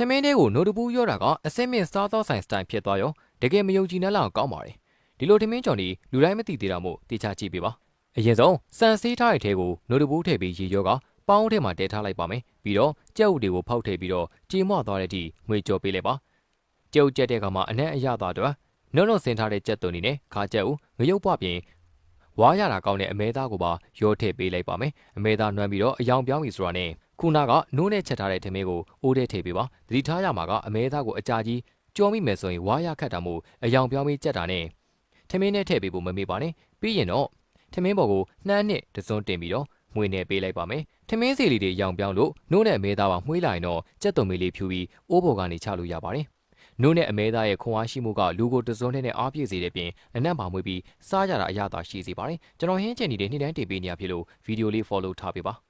ထမင်းလေးကိုနိုတပူးရောတာကအစင်းမင်းစားသောဆိုင်စတိုင်ဖြစ်သွားရောတကယ်မယုံကြည်နဲ့လောက်ကောင်းပါတယ်ဒီလိုထမင်းကြော်ဒီလူတိုင်းမသိသေးတာမို့တေချာကြည့်ပေးပါအရင်ဆုံးစံစေးထားတဲ့ထဲကိုနိုတပူးထည့်ပြီးရေရောကပေါင်းထဲမှာတဲထားလိုက်ပါမယ်ပြီးတော့ကြက်ဥတွေကိုဖောက်ထည့်ပြီးတော့ကြေမွသွားတဲ့အထိငွေကြော်ပေးလိုက်ပါကြက်ဥကြက်တဲ့ကမှာအနက်အရသာတော့နှုတ်နှုတ်ဆင်းထားတဲ့ကြက်သွန်နေနဲ့ခါကြက်ဥငရုတ်ပွားပြင်ဝါရတာကောင်းတဲ့အမဲသားကိုပါရောထည့်ပေးလိုက်ပါမယ်အမဲသားနှွမ်းပြီးတော့အယောင်ပြောင်းပြီဆိုတာနဲ့ ခုနကနိုးနဲ့ချက်ထားတဲ့ထမင်းကိုအိုးထဲထည့်ပေးပါသတိထားရမှာကအမဲသားကိုအကြာကြီးကြော်မိမယ်ဆိုရင်ဝါရခတ်တာမို့အယောင်ပြောင်းပြီးကြက်တာနဲ့ထမင်းနဲ့ထည့်ပေးဖို့မမေ့ပါနဲ့ပြီးရင်တော့ထမင်းပေါ်ကိုနှမ်းနဲ့တစွန်းတင်ပြီးတော့မွေနဲ့ပေးလိုက်ပါမယ်ထမင်းစီလေးတွေရောင်ပြောင်းလို့နိုးနဲ့အမဲသားပါမှွေးလိုက်ရင်တော့ကြက်သွန်မေးလေးဖြူပြီးအိုးပေါ်ကနေချလို့ရပါတယ်နို့နဲ့အမဲသားရဲ့ခွန်အားရှိမှုကလူကိုတစွန်းနဲ့အားပြည့်စေတဲ့ပြင်အနက်မှာမွေးပြီးစားကြတာအရသာရှိစေပါတယ်ကျွန်တော်ဟင်းချင်နေတဲ့နေ့တိုင်းတင်ပေးနေရဖြစ်လို့ဗီဒီယိုလေး follow ထားပေးပါ